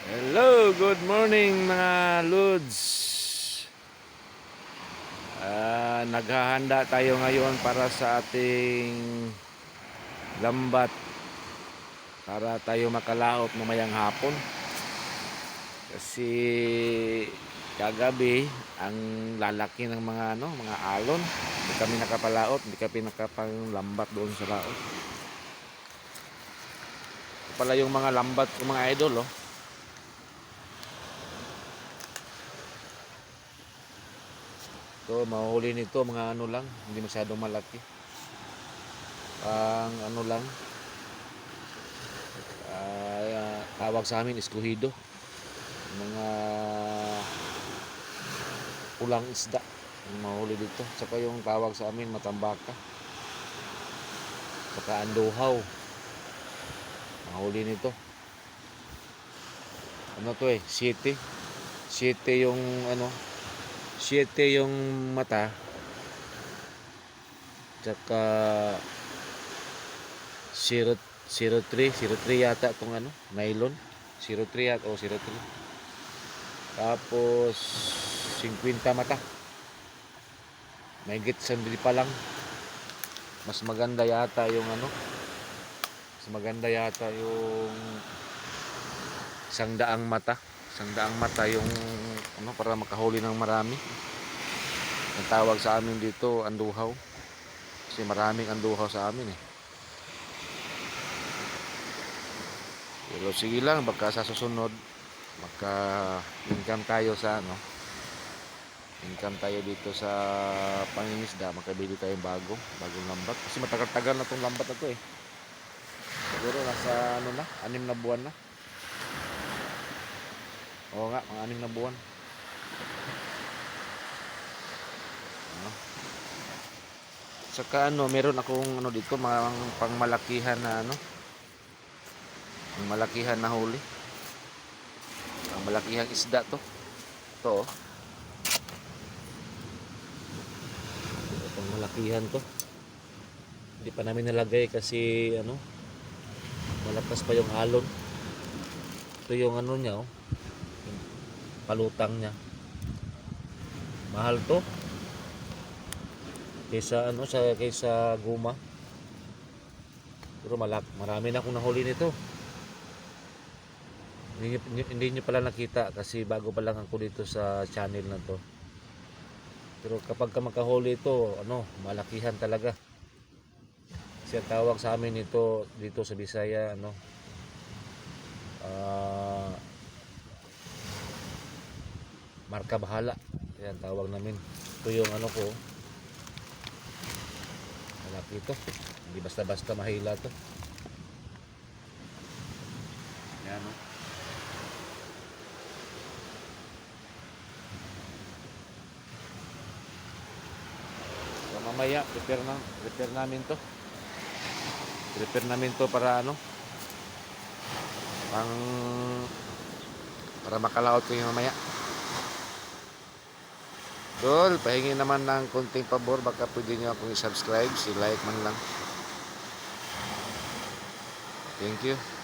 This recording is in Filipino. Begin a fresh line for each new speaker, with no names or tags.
Hello, good morning mga Lods. Ah, naghahanda tayo ngayon para sa ating lambat para tayo makalaot mamayang hapon. Kasi kagabi ang lalaki ng mga ano, mga alon. Hindi kami nakapalaot, hindi kami nakapanglambat doon sa laot. Ito pala yung mga lambat ko mga idol, oh. Ito, mahuli nito mga ano lang, hindi masyadong malaki. Ang ano lang, ah, tawag sa amin eskuhido. Mga pulang isda mahuli dito. Saka yung tawag sa amin matambaka. Saka anduhaw. Mahuli nito. Ano to eh, siete. Siete yung ano, 7 yung mata. Tsaka 0 03 03 yata itong ano nylon. 03 yata o 03 tapos 50 mata. Mahigit sandali pa lang. Mas maganda yata yung ano mas maganda yata yung isang daang mata. Isang daang mata yung ano para makahuli ng marami. Ang tawag sa amin dito anduhaw. Kasi maraming anduhaw sa amin eh. Pero sige lang baka sa susunod maka income tayo sa ano income tayo dito sa pangingisda makabili tayong bago bagong lambat. Kasi matagal-tagal na tong lambat na eh. Siguro nasa ano na anim na buwan na. Oo nga, mga anim na buwan. Saka ano, meron akong ano dito, mga pangmalakihan na ano. Pangmalakihan na huli. Pangmalakihang isda to. To. oh. Pangmalakihan to. Hindi pa namin nalagay kasi ano, malakas pa yung alon. Ito yung ano niya oh palutang niya mahal to kaysa ano sa kaysa guma. Pero malak marami na akong nahuli nito. Hindi, nyo- hindi nyo pala nakita kasi bago pa lang ako dito sa channel na to. Pero kapag ka makahuli ito ano malakihan talaga. Kasi ang tawag sa amin ito dito sa Bisaya ano ah marka bahala. Yan tawag namin. Ito yung ano ko malaki ito. Hindi basta basta mahila to. Yan o so, mamaya prepare na prepare namin to. Prepare namin to para ano pang para makalaot ko yung mamaya Dol, pahingi naman ng konting pabor. Baka pwede nyo akong i-subscribe. Si like man lang. Thank you.